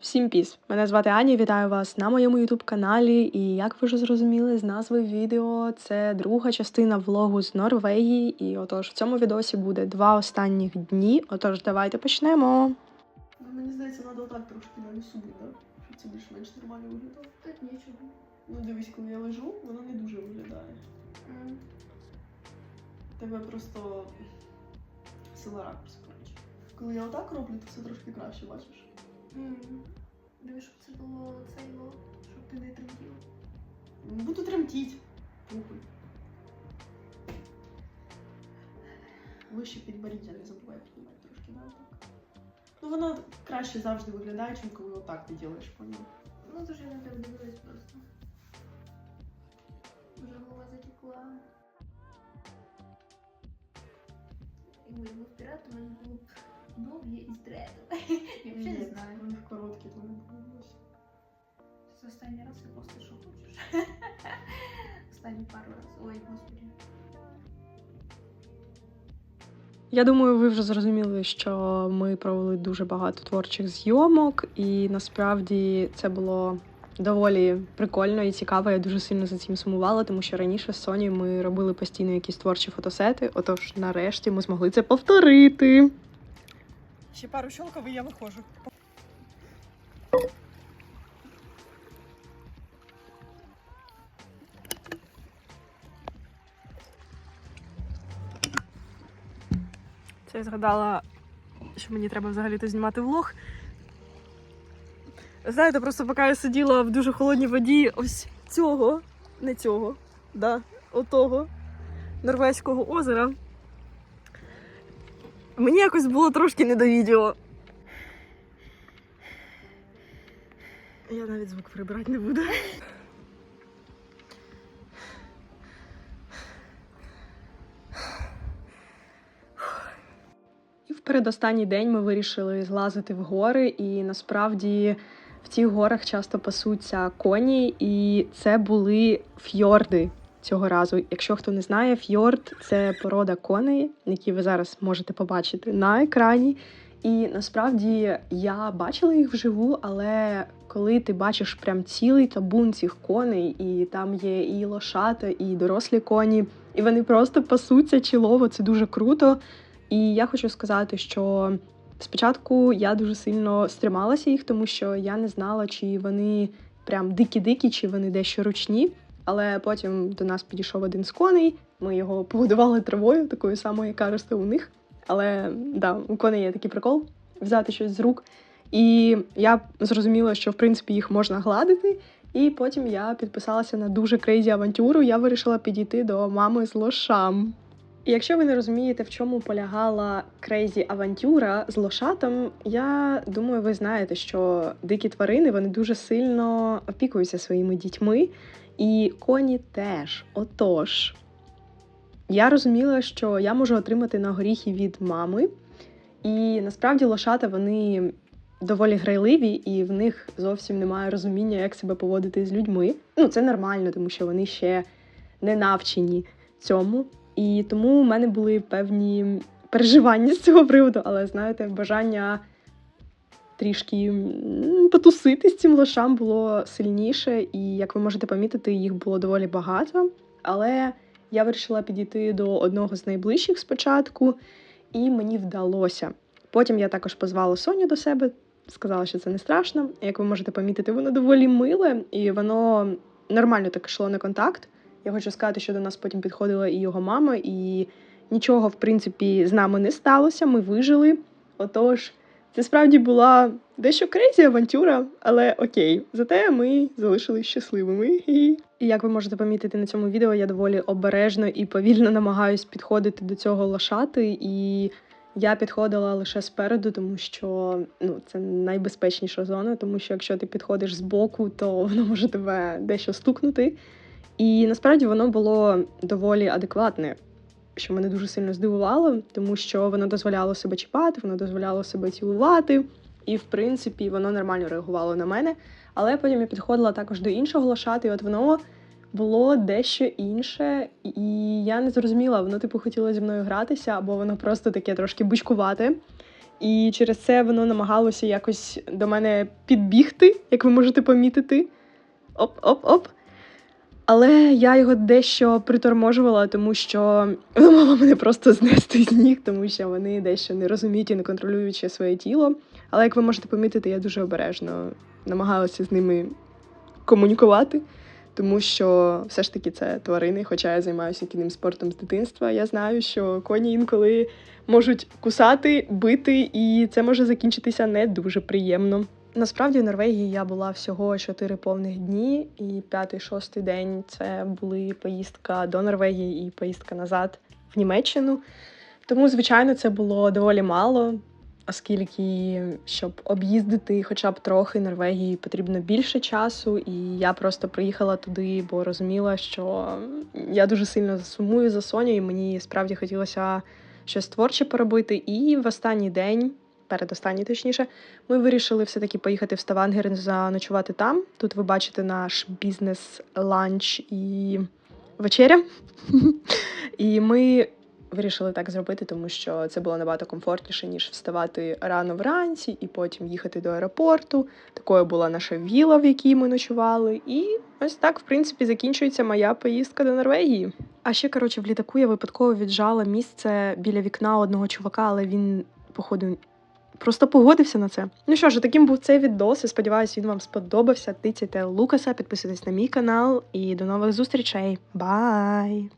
Всім піс! Мене звати Аня. Вітаю вас на моєму ютуб каналі. І як ви вже зрозуміли з назви відео, це друга частина влогу з Норвегії. І отож, в цьому відосі буде два останніх дні. Отож, давайте почнемо. Ну, мені здається, треба отак трошки на лісу буде, щоб це більш-менш нормально виглядало. Тут нічого. Ну дивись, коли я лежу, воно не дуже виглядає. М. Тебе просто сила ракурс, коротше. Коли я отак роблю, то все трошки краще, бачиш? М. Дивись, щоб це було цей ло, щоб ти не тремтів. Буду тремтіть. Пухуй. Вище підборіддя не забувай піднімати трошки, да, отак. Ну воно краще завжди виглядає, ніж коли отак ти робиш, поняв? Ну, то ж я на тебе дивилась просто. Вже голова затекла. Якби я був пірат, в мене було б довгі і з дредом. Я взагалі не знаю. Вони короткі, то не було. Це останній раз я просто що хочеш. Останні пару раз. Ой, господи. Я думаю, ви вже зрозуміли, що ми провели дуже багато творчих зйомок, і насправді це було доволі прикольно і цікаво. Я дуже сильно за цим сумувала, тому що раніше з Соні ми робили постійно якісь творчі фотосети. Отож, нарешті ми змогли це повторити. Ще пару щелков і я виходжу. Це я згадала, що мені треба взагалі-то знімати влог. Знаєте, просто поки я сиділа в дуже холодній воді ось цього, не цього, да, отого Норвезького озера. Мені якось було трошки не до відео. Я навіть звук прибрати не буду. І в передостанній день ми вирішили злазити в гори, і насправді в цих горах часто пасуться коні, і це були фьорди цього разу. Якщо хто не знає, фьорд це порода коней, які ви зараз можете побачити на екрані. І насправді я бачила їх вживу, але коли ти бачиш прям цілий табун цих коней, і там є і лошата, і дорослі коні, і вони просто пасуться чілово, це дуже круто. І я хочу сказати, що спочатку я дуже сильно стрималася їх, тому що я не знала, чи вони прям дикі-дикі, чи вони дещо ручні. Але потім до нас підійшов один з коней. Ми його погодували травою, такою самою, яка росте у них. Але да, у коней є такий прикол взяти щось з рук. І я зрозуміла, що в принципі їх можна гладити. І потім я підписалася на дуже крейзі авантюру. Я вирішила підійти до мами з лошам. І якщо ви не розумієте, в чому полягала крейзі авантюра з лошатом, я думаю, ви знаєте, що дикі тварини вони дуже сильно опікуються своїми дітьми, і коні теж. Отож, я розуміла, що я можу отримати на горіхи від мами, і насправді лошата вони доволі грайливі, і в них зовсім немає розуміння, як себе поводити з людьми. Ну, це нормально, тому що вони ще не навчені цьому. І тому у мене були певні переживання з цього приводу, але знаєте, бажання трішки потусити з цим лошам було сильніше, і як ви можете помітити, їх було доволі багато. Але я вирішила підійти до одного з найближчих спочатку, і мені вдалося. Потім я також позвала Соню до себе, сказала, що це не страшно. Як ви можете помітити, воно доволі миле, і воно нормально так йшло на контакт. Я хочу сказати, що до нас потім підходила і його мама, і нічого, в принципі, з нами не сталося. Ми вижили. Отож, це справді була дещо крейзі авантюра, але окей, зате ми залишились щасливими. І як ви можете помітити на цьому відео, я доволі обережно і повільно намагаюсь підходити до цього лошати, і я підходила лише спереду, тому що ну, це найбезпечніша зона, тому що якщо ти підходиш збоку, то воно може тебе дещо стукнути. І насправді воно було доволі адекватне, що мене дуже сильно здивувало, тому що воно дозволяло себе чіпати, воно дозволяло себе цілувати, і в принципі воно нормально реагувало на мене. Але потім я підходила також до іншого лошати, і от воно було дещо інше, і я не зрозуміла, воно типу хотіло зі мною гратися, або воно просто таке трошки бучкувате. і через це воно намагалося якось до мене підбігти, як ви можете помітити. Оп-оп-оп. Але я його дещо приторможувала, тому що могло мене просто знести з ніг, тому що вони дещо не розуміють і не контролюють ще своє тіло. Але як ви можете помітити, я дуже обережно намагалася з ними комунікувати, тому що все ж таки це тварини, хоча я займаюся кінним спортом з дитинства. Я знаю, що коні інколи можуть кусати, бити, і це може закінчитися не дуже приємно. Насправді в Норвегії я була всього чотири повних дні, і п'ятий, шостий день це були поїздка до Норвегії і поїздка назад в Німеччину. Тому, звичайно, це було доволі мало, оскільки, щоб об'їздити хоча б трохи Норвегії, потрібно більше часу. І я просто приїхала туди, бо розуміла, що я дуже сильно сумую за Соню, і мені справді хотілося щось творче поробити. І в останній день, передостанній точніше, ми вирішили все-таки поїхати в Ставангер заночувати там. Тут ви бачите наш бізнес, ланч і вечеря. І ми вирішили так зробити, тому що це було набагато комфортніше, ніж вставати рано вранці і потім їхати до аеропорту. Такою була наша віла, в якій ми ночували. І ось так, в принципі, закінчується моя поїздка до Норвегії. А ще, коротше, в літаку я випадково віджала місце біля вікна одного чувака, але він, походу, просто погодився на це. Ну що ж, таким був цей відос. Я сподіваюся, він вам сподобався. Тицяйте Лукаса, підписуйтесь на мій канал і до нових зустрічей. Бай!